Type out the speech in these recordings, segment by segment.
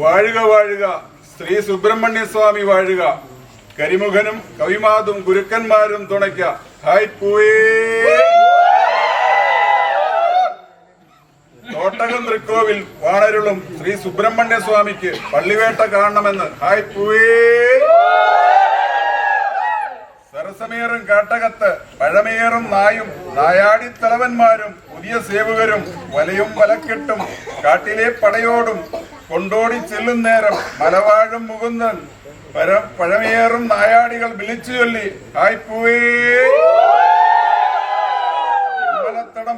വാഴുക വാഴുക. ശ്രീ സുബ്രഹ്മണ്യ സ്വാമി വാഴുക. കരിമുഖനും കവിമാതും ഗുരുക്കന്മാരും തുണയ്ക്ക. ഹായ് പൂവേ. തൃക്കോവിൽ വാണരുളും ശ്രീ സുബ്രഹ്മണ്യ സ്വാമിക്ക് പള്ളിവേട്ട കാണണമെന്ന്. ഹായ് പൂവേ. സരസമേറും കാട്ടകത്ത് പഴമേറും നായും നായാടിത്തലവന്മാരും പുതിയ സേവകരും വലയും വലക്കെട്ടും കാട്ടിലെ പടയോടും കൊണ്ടോടി ചെല്ലും നേരം മലവാഴും മുകുന്ദൻ. പര പഴമേറും നായാടികൾ വിളിച്ചു ചൊല്ലി ആയിപ്പോയിടം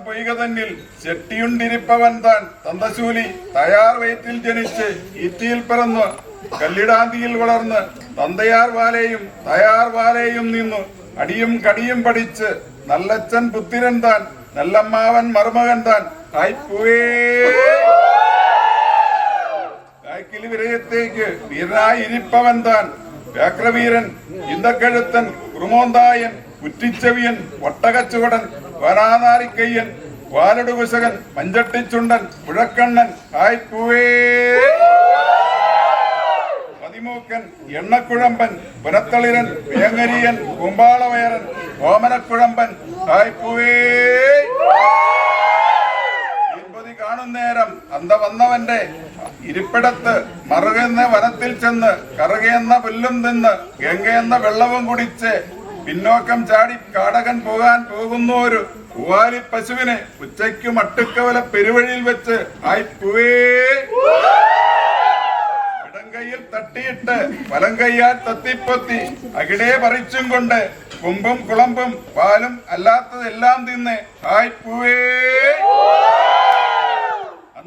പൊയ്ക തന്നിൽ ചെട്ടിയുണ്ടിരിപ്പവൻ താൻ. തന്തശൂലി തയ്യാർ വയറ്റിൽ ജനിച്ച് ഇത്തിയിൽ പിറന്ന് കല്ലിടാന്തിയിൽ വളർന്ന് തന്തയാർ വാലയും തയ്യാർ വാലയും നിന്നു. അടിയും കടിയും പഠിച്ച് നല്ലച്ചൻ പുത്തിരൻ താൻ നല്ലമ്മാവൻ മരുമകൻ താൻ. ആയിപ്പൂവേ. ഇന്ദക്കെഴുത്തൻ താൻ ഇന്ദക്കഴുത്തൻ കുറുമോന്തായൻ കുറ്റിച്ചെവിയൻ ഒട്ടകച്ചുവടൻ വരാനാരിക്കയ്യൻ വാലടുകുശകൻ മഞ്ചട്ടിച്ചുണ്ടൻ പുഴക്കണ്ണൻ കായ്പൂവേ പതിമൂക്കൻ എണ്ണക്കുഴമ്പൻ പുനത്തളിരൻ വേങ്ങരിയൻ കുമ്പാളവയറൻ ഓമനക്കുഴമ്പൻ ആയിപ്പൂവേ. കാണുന്നേരം അന്ത വന്നവന്റെ ഇരിപ്പിടത്ത് മറുകെന്ന വനത്തിൽ ചെന്ന് കറുകയെന്ന പുല്ലും തിന്ന് ഗംഗയെന്ന വെള്ളവും കുടിച്ച് പിന്നോക്കം ചാടി കാടകൻ പോകാൻ പോകുന്ന ഒരു പൂവാലി പശുവിനെ ഉച്ചയ്ക്ക് മട്ടുക്കവല പെരുവഴിയിൽ വെച്ച് ആയിപ്പുവേ. ഇടങ്കയിൽ തട്ടിയിട്ട് വലം കയ്യാൽ തത്തിപ്പൊത്തി അകിടെ പറിച്ചും കൊണ്ട് കുമ്പും കുളമ്പും പാലും അല്ലാത്തതെല്ലാം തിന്ന് ആയി പൂവേ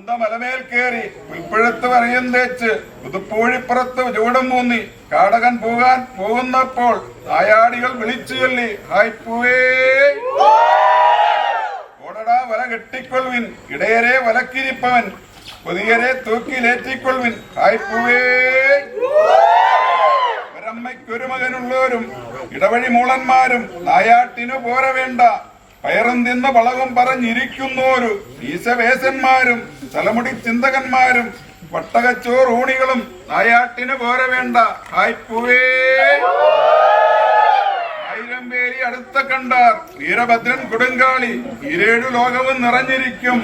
അന്ത മലമേൽ കേറി പുൽപ്പഴുത്ത് വരയും തേച്ച് പുതുപ്പൂഴിപ്പുറത്ത് ചൂടം മൂന്നി കാടകൻ പോകാൻ പോകുന്നപ്പോൾ നായാടികൾ വിളിച്ചു ചൊല്ലി ഹായ് പൂവേ! ഓടടാ വല കെട്ടിക്കൊള്ളുവിൻ ഇടയരെ വലക്കിരിപ്പവൻ പുതിയരെ തൂക്കിലേറ്റിക്കൊള്ളുവിൻ ഹായ് പൂവേ! ഒരമ്മയ്ക്കൊരു മകനുള്ളവരും ഇടവഴി മൂളന്മാരും നായാട്ടിനു പോര വേണ്ട പയറും തിന്ന് വളവും പറഞ്ഞിരിക്കുന്നോരു ഈശവേശന്മാരും തലമുടി ചിന്തകന്മാരും വട്ടകച്ചോർ ഊണികളും നായാട്ടിന് പോര വേണ്ട. ഹായ് പൂവേ ആയിരം പേരി അടുത്ത കണ്ടാർ. വീരഭദ്രൻ കൊടുങ്കാളി. ഇരേഴു ലോകവും നിറഞ്ഞിരിക്കും.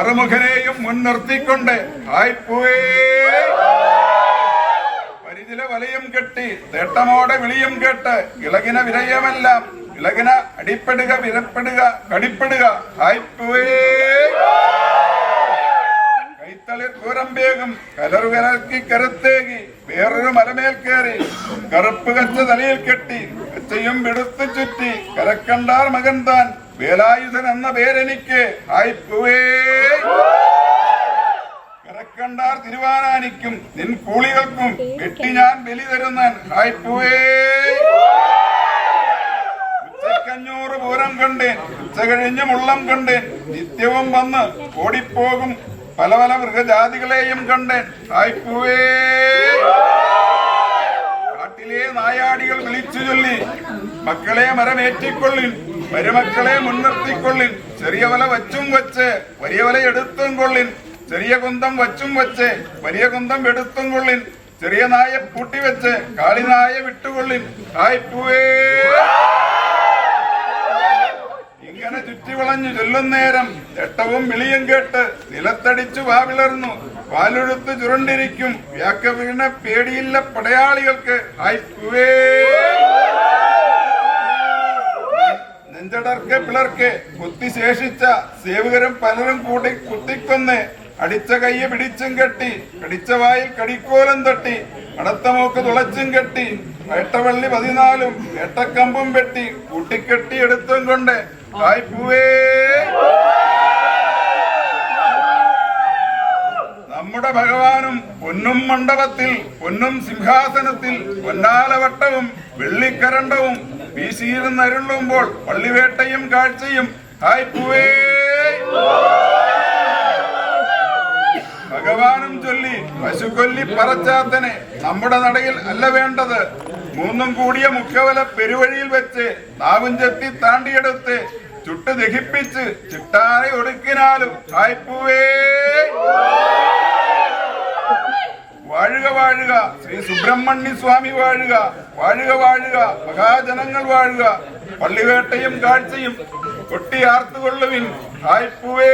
അറുമുഖനെയും മുൻനിർത്തിക്കൊണ്ട് ഹായ് പൂവേ പരിചില വലയും കെട്ടി തേട്ടമോടെ വിളിയും കേട്ട് ഇളകിന വിരയമെല്ലാം ഇളകിന അടിപ്പെടുക വിരപ്പെടുക കടിപ്പെടുക. ഹായ്പുവേ കൈത്തളിർ കൂരമ്പേകും കലർ വിലക്കി കരുത്തേകി വേറൊരു മലമേൽ കയറി കറുപ്പ് കച്ച തലയിൽ കെട്ടി കച്ചയും വെടുത്തു ചുറ്റി കരക്കണ്ടാർ മകൻ താൻ വേലായുധൻ എന്ന പേരെനിക്ക് ഹായ്പുവേ കരക്കണ്ടാർ തിരുവാനാനിക്കും നിൻ കൂളികൾക്കും വെട്ടി ഞാൻ ബലി തരുന്ന ഹായ്പുവേ ഉച്ചക്കഞ്ഞൂറ് പൂരം കണ്ടേൻ ഉച്ച കഴിഞ്ഞ് മുള്ളം കണ്ടേൻ നിത്യവും വന്ന് ഓടിപ്പോകും പല പല മൃഗജാതികളെയും കണ്ടേൻ കാട്ടിലെ നായാടികൾ വിളിച്ചു ചൊല്ലി മക്കളെ മരമേറ്റിക്കൊള്ളിൻ മരുമക്കളെ മുൻനിർത്തിക്കൊള്ളിൻ ചെറിയ വല വച്ചും വച്ച് വലിയ വല എടുത്തും കൊള്ളിൻ ചെറിയ കുന്തം വച്ചും വച്ച് വലിയ കുന്തം എടുത്തും കൊള്ളിൻ ചെറിയ നായ പൂട്ടി വെച്ച് കാളിനായ വിട്ടുകൊള്ളിൻ ഹായ്പുവേ ചുറ്റിവളഞ്ഞു ചൊല്ലുന്നേരം എട്ടവും വിളിയും കേട്ട് നിലത്തടിച്ചു വാവിളർന്നു. പാലൊഴുത്ത് ചുരുണ്ടിരിക്കും. വ്യാക്ക വീണ പേടിയില്ല പടയാളികൾക്ക്. ഹായ്പുവേ നെഞ്ചടർക്ക് പിളർക്ക് കുത്തിശേഷിച്ച സേവകരും പലരും കൂടി കുത്തിക്കൊന്ന് അടിച്ച കയ്യെ പിടിച്ചും കെട്ടി കടിച്ച വായിൽ കടിക്കോലം തട്ടി അടത്ത മൂക്ക് തുളച്ചും കെട്ടി വേട്ടവള്ളി പതിനാലും വേട്ടക്കമ്പും വെട്ടി കൂട്ടിക്കെട്ടി എടുത്തും കൊണ്ട് വായ്പൂവേ നമ്മുടെ ഭഗവാനും പൊന്നും മണ്ഡപത്തിൽ പൊന്നും സിംഹാസനത്തിൽ പൊന്നാലവട്ടവും വെള്ളിക്കരണ്ടവും വീശിയിരുന്നരുളുമ്പോൾ പള്ളിവേട്ടയും കാഴ്ചയും ഹായ് പൂവേ ഭഗവാനും ചൊല്ലി പശുക്കൊല്ലി പറച്ചാത്തനെ നമ്മുടെ നടയിൽ അല്ല വേണ്ടത്. മൂന്നും കൂടിയ മുഖവല പെരുവഴിയിൽ വെച്ച് നാവും ചെത്തി താണ്ടിയെടുത്ത് ചുട്ട് ദഹിപ്പിച്ച് ചിട്ടാറി ഒടുക്കിനാലും ഹായ്പൂവേ വാഴുക വാഴുക. ശ്രീ സുബ്രഹ്മണ്യ സ്വാമി വാഴുക. വാഴുക വാഴുക. മഹാജനങ്ങൾ വാഴുക. പള്ളിവേട്ടയും കാഴ്ചയും കൊട്ടിയാർത്തുകൊള്ളുവിൻ ഹായ്പൂവേ